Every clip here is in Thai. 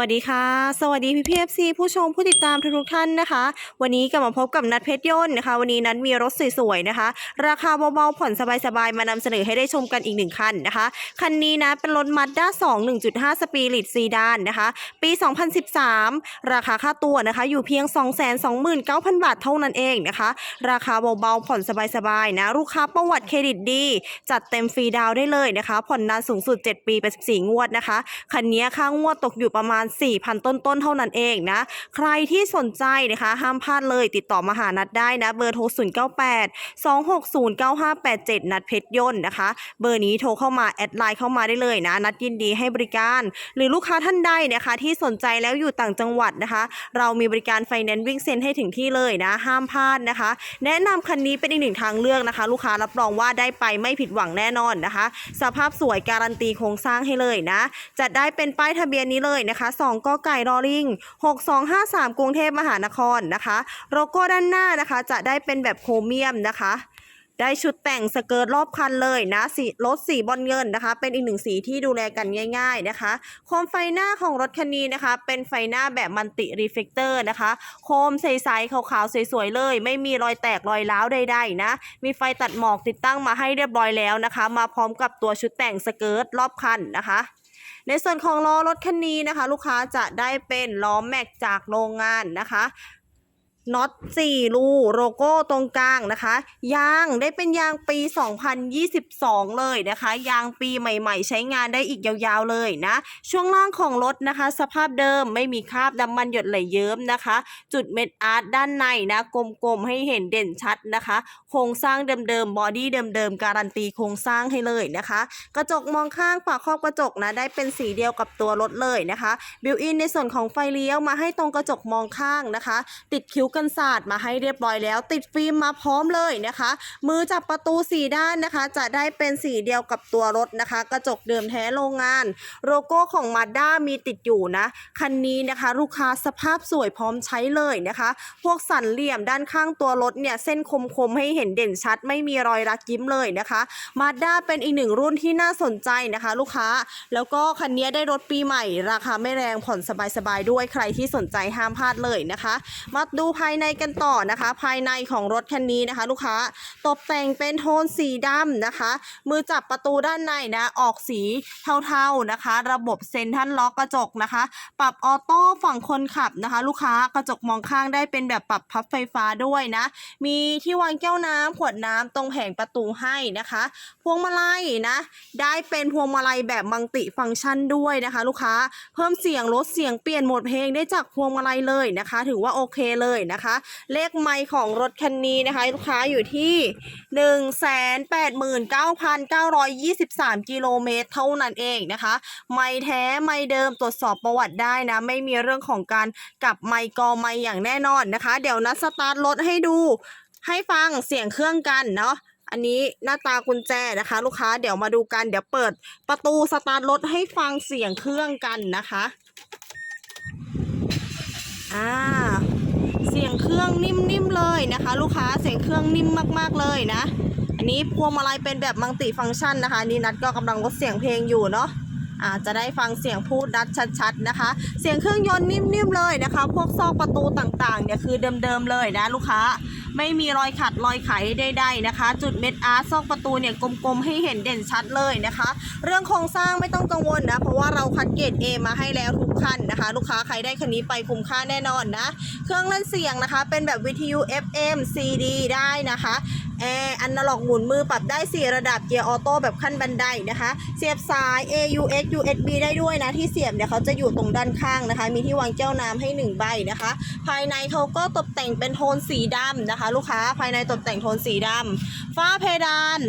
วัสดีค่ะ สวัสดีพี่พีเอฟซีผู้ชมผู้ติดตามทุกท่านนะคะ วันนี้กลับมาพบกับนัดเพชรยนต์นะคะ วันนี้นัดมีรถสวยๆนะคะ ราคาเบาๆผ่อนสบายๆ มานำเสนอให้ได้ชมกันอีกหนึ่งคันนะคะ คันนี้นะเป็นรถมัดด้า2 1.5สปีริตซีดานนะคะ ปี 2013 ราคาค่าตัวนะคะ อยู่เพียง 229,000 บาทเท่านั้นเองนะคะ ราคาเบาๆผ่อนสบายๆนะลูกค้าประวัติเครดิตดี จัดเต็มฟรีดาวได้เลยนะคะ ผ่อนนานสูงสุด 7 ปีเป็น14งวดนะคะคันนี้ค่างวดตกอยู่ประมาณ4,000 ต้นๆเท่านั้นเองนะ ใครที่สนใจนะคะ ห้ามพลาดเลยติดต่อมาหานัดได้นะเบอร์โทร 098 260 9587 นัดเพชรยนต์นะคะ เบอร์นี้โทรเข้ามาแอดไลน์เข้ามาได้เลยนะ นัดยินดีให้บริการ หรือลูกค้าท่านใดนะคะ ที่สนใจแล้วอยู่ต่างจังหวัดนะคะ เรามีบริการไฟแนนซ์วิ่งเซ็นให้ถึงที่เลยนะ ห้ามพลาดนะคะ แนะนำคันนี้เป็นอีกหนึ่งทางเลือกนะคะ ลูกค้ารับรองว่าได้ไปไม่ผิดหวังแน่นอนนะคะ สภาพสวยการันตีโครงสร้างให้เลยนะ จะได้เป็นป้ายทะเบียนนี้เลยนะคะ2กไก่รอลิง 6253 กรุงเทพมหานครนะคะโลโก้ด้านหน้านะคะ จะได้เป็นแบบโครเมียมนะคะได้ชุดแต่งสเกิร์ตรอบคันเลยนะสีรถสีบอลเงินนะคะ เป็นอีกหนึ่งสีที่ดูแลกันง่าย ๆนะคะโคมไฟหน้าของรถคันนี้นะคะ เป็นไฟหน้าแบบมันติรีเฟกเตอร์นะคะ โคมใสๆขาวๆสวยๆเลย ไม่มีรอยแตกรอยร้าวใดๆนะ มีไฟตัดหมอกติดตั้งมาให้เรียบร้อยแล้วนะคะ มาพร้อมกับตัวชุดแต่งสเกิร์ตรอบคันนะคะ ในส่วนของล้อรถคันนี้นะคะ ลูกค้าจะได้เป็นล้อแม็กจากโรงงานนะคะ น็อต4รูโลโก้ตรงกลางนะคะ ยางได้เป็นยางปี 2022 เลยนะคะ ยางปีใหม่ๆ ใช้งานได้อีกยาวๆเลยนะ ช่วงล่างของรถนะคะ สภาพเดิมไม่มีคราบน้ำมันหยดไหลเยิ้มนะคะ จุดเม็ดอาร์ตด้านในนะกลมๆให้เห็นเด่นชัดนะคะ โครงสร้างเดิมๆบอดี้เดิมๆการันตีโครงสร้างให้เลยนะคะ กระจกมองข้างฝาครอบกระจกนะได้เป็นสีเดียวกับตัวรถเลยนะคะบิวอินในส่วนของไฟเลี้ยวมาให้ตรงกระจกมองข้างนะคะ ติดคิ้วกันศาสตร์มาให้เรียบร้อยแล้ว ติดฟิล์มมาพร้อมเลยนะคะ มือจับประตูสีด้านนะคะ จะได้เป็นสีเดียวกับตัวรถนะคะ กระจกเดิมแท้โรงงาน โลโก้ของมาด้ามีติดอยู่นะ คันนี้นะคะ ลูกค้าสภาพสวยพร้อมใช้เลยนะคะ พวกสันเหลี่ยมด้านข้างตัวรถเนี่ยเส้นคมๆให้เห็นเด่นชัด ไม่มีรอยรักยิ้มเลยนะคะมาด้าเป็นอีกหนึ่งรุ่นที่น่าสนใจนะคะ ลูกค้า แล้วก็คันนี้ได้รถปีใหม่ ราคาไม่แรงผ่อนสบายๆด้วยใครที่สนใจห้ามพลาดเลยนะคะ มาดูภภายในกันต่อนะคะ ภายในของรถคันนี้นะคะ ลูกค้าตกแต่งเป็นโทนสีดำนะคะ มือจับประตูด้านในนะออกสีเทาๆนะคะ ระบบเซ็นทรัลล็อกกระจกนะคะ ปรับออโต้ฝั่งคนขับนะคะ ลูกค้ากระจกมองข้างได้เป็นแบบปรับพับไฟฟ้าด้วยนะ มีที่วางแก้วน้ำขวดน้ำตรงแผงประตูให้นะคะ พวงมาลัยนะ ได้เป็นพวงมาลัยแบบมังติฟังก์ชันด้วยนะคะ ลูกค้าเพิ่มเสียงลดเสียงเปลี่ยนโหมดเพลงได้จากพวงมาลัยเลยนะคะ ถือว่าโอเคเลยนะคะ เลขไมค์ของรถคันนี้นะคะ ลูกค้าอยู่ที่ 189,923 กิโลเมตรเท่านั้นเองนะคะ ไม่แท้ไม่เดิมตรวจสอบประวัติได้นะ ไม่มีเรื่องของการกลับไมค์กอไมค์อย่างแน่นอนนะคะ เดี๋ยวนัดสตาร์ทรถให้ดู ให้ฟังเสียงเครื่องกันเนาะอันนี้หน้าตากุญแจนะคะ ลูกค้าเดี๋ยวมาดูกันเดี๋ยวเปิดประตูสตาร์ทรถให้ฟังเสียงเครื่องกันนะคะ อ่า เสียงเครื่องนิ่มๆเลยนะคะ ลูกค้าเสียงเครื่องนิ่มมากๆเลยนะ อันนี้พวงมาลัยเป็นแบบมัลติฟังก์ชันนะคะนี่นัดก็กำลังลดเสียงเพลงอยู่เนาะอาจจะได้ฟังเสียงพูดนัดชัดๆนะคะ เสียงเครื่องยนต์นิ่มๆเลยนะคะ พวกซอกประตูต่างๆเนี่ยคือเดิมๆเลยนะลูกค้าไม่มีรอยขัดรอยไขใดๆนะคะ จุดเม็ดอาร์ตซอกประตูเนี่ยกลมๆให้เห็นเด่นชัดเลยนะคะ เรื่องโครงสร้างไม่ต้องกังวลนะ เพราะว่าเราคัดเกรด A มาให้แล้วทุกคันนะคะ ลูกค้าใครได้คันนี้ไปคุ้มค่าแน่นอนนะ เครื่องเล่นเสียงนะคะ เป็นแบบวิทยุ FM CD ได้นะคะแอร์อันนาล็อกหมุนมือปรับได้ 4 ระดับเกียร์ออโต้แบบขั้นบันไดนะคะ เสียบสาย AUX USB ได้ด้วยนะ ที่เสียบเนี่ยเขาจะอยู่ตรงด้านข้างนะคะ มีที่วางแก้วน้ำให้ 1 ใบนะคะ ภายในเขาก็ตกแต่งเป็นโทนสีดำนะคะลูกค้าภายในตกแต่งโทนสีดำฝ้าเพดาน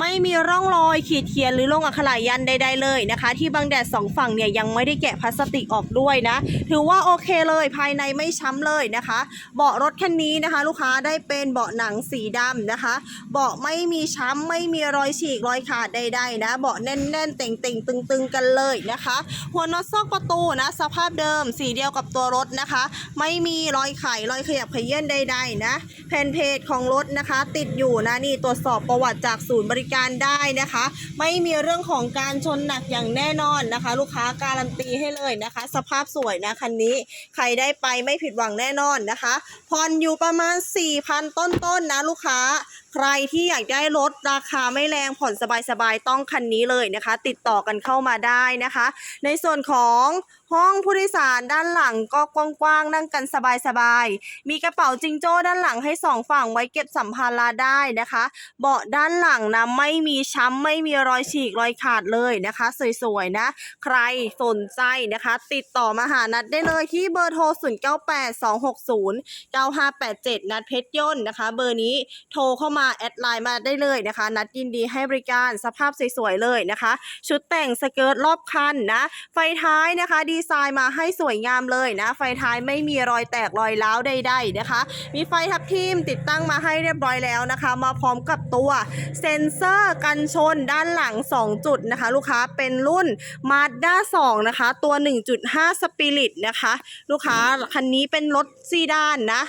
ไม่มีร่องรอยขีดเขียนหรือลงอักขระยันใด ๆเลยนะคะ ที่บังแดดสองฝั่งเนี่ยยังไม่ได้แกะพลาสติกออกด้วยนะ ถือว่าโอเคเลยภายในไม่ช้ำเลยนะคะ เบาะรถคันนี้นะคะ ลูกค้าได้เป็นเบาะหนังสีดำนะคะ เบาะไม่มีช้ำไม่มีรอยฉีกรอยขาดใด ๆ นะ เบาะแน่นๆเต่งๆ ตึง ๆ กันเลยนะคะ หัวน็อตซอกประตูนะ สภาพเดิมสีเดียวกับตัวรถนะคะ ไม่มีรอยไขรอยขยับเขยื่นใด ๆ นะแผ่นเพจของรถนะคะ ติดอยู่นะนี่ตรวจสอบประวัติจากศูนย์บริริการได้นะคะ ไม่มีเรื่องของการชนหนักอย่างแน่นอนนะคะ ลูกค้าการันตีให้เลยนะคะ สภาพสวยนะคันนี้ใครได้ไปไม่ผิดหวังแน่นอนนะคะผ่อนอยู่ประมาณ4,000ต้นๆนนะลูกค้า ใครที่อยากได้รถราคาไม่แรงผ่อนสบายๆต้องคันนี้เลยนะคะ ติดต่อกันเข้ามาได้นะคะ ในส่วนของห้องผู้โดยสารด้านหลังก็กว้างๆนั่งกันสบายๆ มีกระเป๋าจิงโจ้ด้านหลังให้สองฝั่งไว้เก็บสัมภาระได้นะคะ เบาะด้านหลังนะไม่มีช้ำไม่มีรอยฉีกรอยขาดเลยนะคะ สวยๆนะ ใครสนใจนะคะ ติดต่อมาหานัดได้เลยที่เบอร์โทร 0982609587 นัดเพชรย่นต์นะคะ เบอร์นี้โทรเข้ามาแอดไลน์มาได้เลยนะคะ นัดยินดีให้บริการสภาพสวยๆเลยนะคะ ชุดแต่งสเกิร์ตรอบคันนะ ไฟท้ายนะคะ ดีไซน์มาให้สวยงามเลยนะ ไฟท้ายไม่มีรอยแตกรอยร้าวใดๆนะคะ มีไฟทับทิมติดตั้งมาให้เรียบร้อยแล้วนะคะ มาพร้อมกับตัวเซ็นเซอร์กันชนด้านหลัง 2 จุดนะคะ ลูกค้าเป็นรุ่น Mazda 2 นะคะ ตัว 1.5 Spirit นะคะ ลูกค้าคันนี้เป็นรถซีดานนะ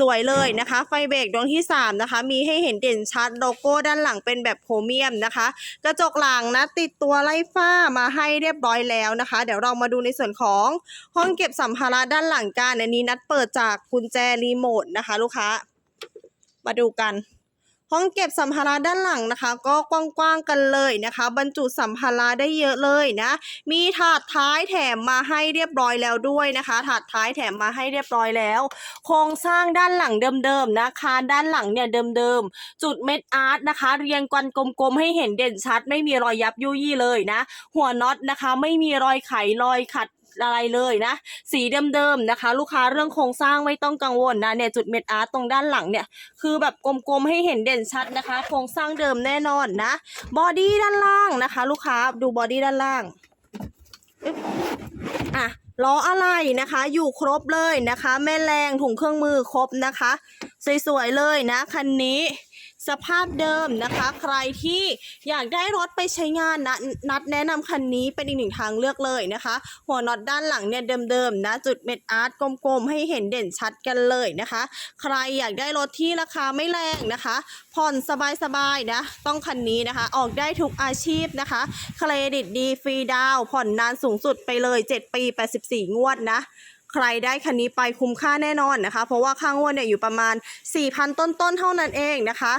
สวยๆเลยนะคะ ไฟเบรกดวงที่ 3 นะคะ มีให้เห็นเด่นชัดโลโก้ด้านหลังเป็นแบบโครเมียมนะคะ กระจกหลังนะติดตัวไล่ฝ้ามาให้เรียบร้อยแล้วนะคะ เดี๋ยวเรามาดูในส่วนของห้องเก็บสัมภาระด้านหลังกันอันนี้นัดเปิดจากกุญแจรีโมทนะคะ ลูกค้า มาดูกัน ห้องเก็บสัมภาระด้านหลังนะคะ ก็กว้างๆกันเลยนะคะ บรรจุสัมภาระได้เยอะเลยนะ มีถาดท้ายแถมมาให้เรียบร้อยแล้วด้วยนะคะ ถาดท้ายแถมมาให้เรียบร้อยแล้ว โครงสร้างด้านหลังเดิมๆนะคะ ด้านหลังเนี่ยเดิมๆ จุดเม็ดอาร์ตนะคะ เรียงกันกลมๆให้เห็นเด่นชัด ไม่มีรอยยับยุยี่เลยนะ หัวน็อตนะคะ ไม่มีรอยไขรอยขัด อะไรเลยนะ สีเดิมๆนะคะ ลูกค้าเรื่องโครงสร้างไม่ต้องกังวลนะเนี่ยจุดเม็ดอาร์ตตรงด้านหลังเนี่ยคือแบบกลมๆให้เห็นเด่นชัดนะคะ โครงสร้างเดิมแน่นอนนะบอดี้ด้านล่างนะคะ ลูกค้าดูบอดี้ด้านล่างอะล้ออะไรนะคะ อยู่ครบเลยนะคะ แม่แรงถุงเครื่องมือครบนะคะ สวยๆเลยนะคันนี้ สภาพเดิมนะคะ ใครที่อยากได้รถไปใช้งานนะนัดแนะนำคันนี้เป็นอีกหนึ่งทางเลือกเลยนะคะ หัวน็อตด้านหลังเนี่ยเดิมๆนะจุดเม็ดอาร์ตกลมๆ ให้เห็นเด่นชัดกันเลยนะคะ ใครอยากได้รถที่ราคาไม่แรงนะคะ ผ่อนสบายๆนะต้องคันนี้นะคะ ออกได้ทุกอาชีพนะคะ เครดิตดีฟรีดาวผ่อนนานสูงสุดไปเลย 7 ปี 84 งวดนะ ใครได้คันนี้ไปคุ้มค่าแน่นอนนะคะ เพราะว่าค่างวดเนี่ยอยู่ประมาณ 4,000 ต้นๆเท่านั้นเองนะคะ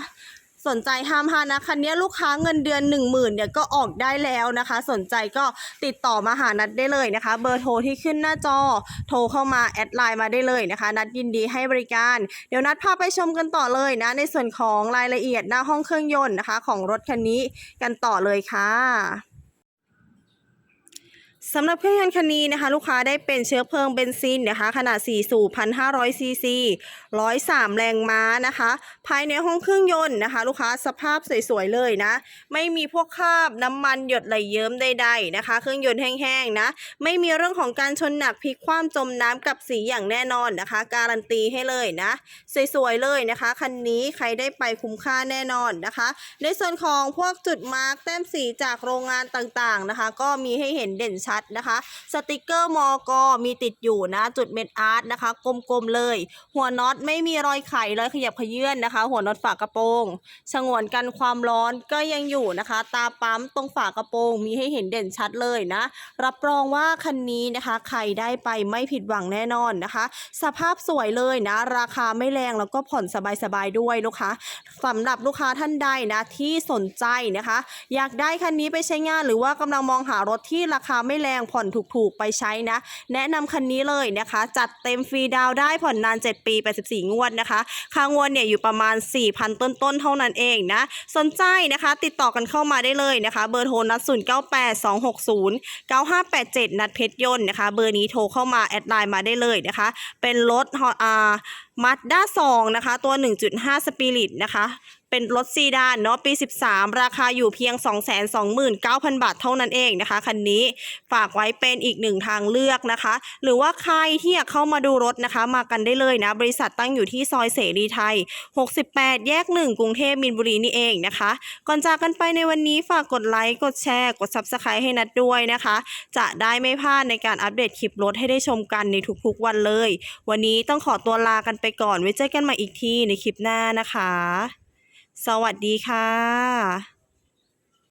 สนใจห้ามพลาดนะคันนี้ลูกค้าเงินเดือน 1 0,000เนี่ยก็ออกได้แล้วนะคะ สนใจก็ติดต่อมาหานัดได้เลยนะคะ เบอร์โทรที่ขึ้นหน้าจอโทรเข้ามาแอดไลน์มาได้เลยนะคะ นัดยินดีให้บริการ เดี๋ยวนัดพาไปชมกันต่อเลยนะ ในส่วนของรายละเอียดหน้าห้องเครื่องยนต์นะคะ ของรถคันนี้กันต่อเลยค่ะ สำหรับเครื่องยนต์คันนี้นะคะ ลูกค้าได้เป็นเชื้อเพลิงเบนซินนะคะ ขนาด 4 สูบ 1,500 ซีซี 103 แรงม้านะคะ ภายในห้องเครื่องยนต์นะคะ ลูกค้าสภาพสวยๆเลยนะ ไม่มีพวกคราบน้ำมันหยดไหลเยิ้มใดๆนะคะ เครื่องยนต์แห้งๆนะ ไม่มีเรื่องของการชนหนักพลิกคว่ำจมน้ำกับสีอย่างแน่นอนนะคะ การันตีให้เลยนะ สวยๆเลยนะคะ คันนี้ใครได้ไปคุ้มค่าแน่นอนนะคะ ในส่วนของพวกจุดมาร์กแต้มสีจากโรงงานต่างๆนะคะ ก็มีให้เห็นเด่นชัดนะคะ สติกเกอร์มอกมีติดอยู่นะ จุดเม็ดอาร์ตนะคะ กลมๆเลย หัวน็อตไม่มีรอยไขรอยขยับเขยื่อนนะคะ หัวน็อตฝากระโปรงฉงวนกันความร้อนก็ยังอยู่นะคะ ตาปั๊มตรงฝากระโปรงมีให้เห็นเด่นชัดเลยนะ รับรองว่าคันนี้นะคะใครได้ไปไม่ผิดหวังแน่นอนนะคะ สภาพสวยเลยนะ ราคาไม่แรงแล้วก็ผ่อนสบายๆด้วยลูกค้าสำหรับลูกค้าท่านใดนะที่สนใจนะคะ อยากได้คันนี้ไปใช้งานหรือว่ากำลังมองหารถที่ราคาไม่แรงผ่อนถูกๆ ไปใช้นะ แนะนำคันนี้เลยนะคะ จัดเต็มฟรีดาวได้ผ่อนนาน 7 ปี 84 งวดนะคะค่างวดเนี่ยอยู่ประมาณ 4,000 ต้นๆ เท่านั้นเองนะ สนใจนะคะติดต่อกันเข้ามาได้เลยนะคะ เบอร์โทรนัด 098260 9587 นัดเพชรยนต์นะคะ เบอร์นี้โทรเข้ามาแอดไลน์มาได้เลยนะคะ เป็นรถอ่า มาด้า2นะคะ ตัว 1.5 สปิริตนะคะ เป็นรถซีดานเนาะปี 13 ราคาอยู่เพียง 229,000 บาทเท่านั้นเองนะคะ คันนี้ฝากไว้เป็นอีกหนึ่งทางเลือกนะคะ หรือว่าใครที่อยากเข้ามาดูรถนะคะ มากันได้เลยนะ บริษัทตั้งอยู่ที่ซอยเสรีไทย 68 แยก 1 กรุงเทพมินบุรีนี่เองนะคะ ก่อนจากกันไปในวันนี้ฝากกดไลค์กดแชร์ กด Subscribe ให้นัดด้วยนะคะ จะได้ไม่พลาดในการอัปเดตคลิปรถให้ได้ชมกันในทุกๆวันเลย วันนี้ต้องขอตัวลากันไปก่อนไว้เจอกันใหม่อีกทีในคลิปหน้านะคะ สวัสดีค่ะ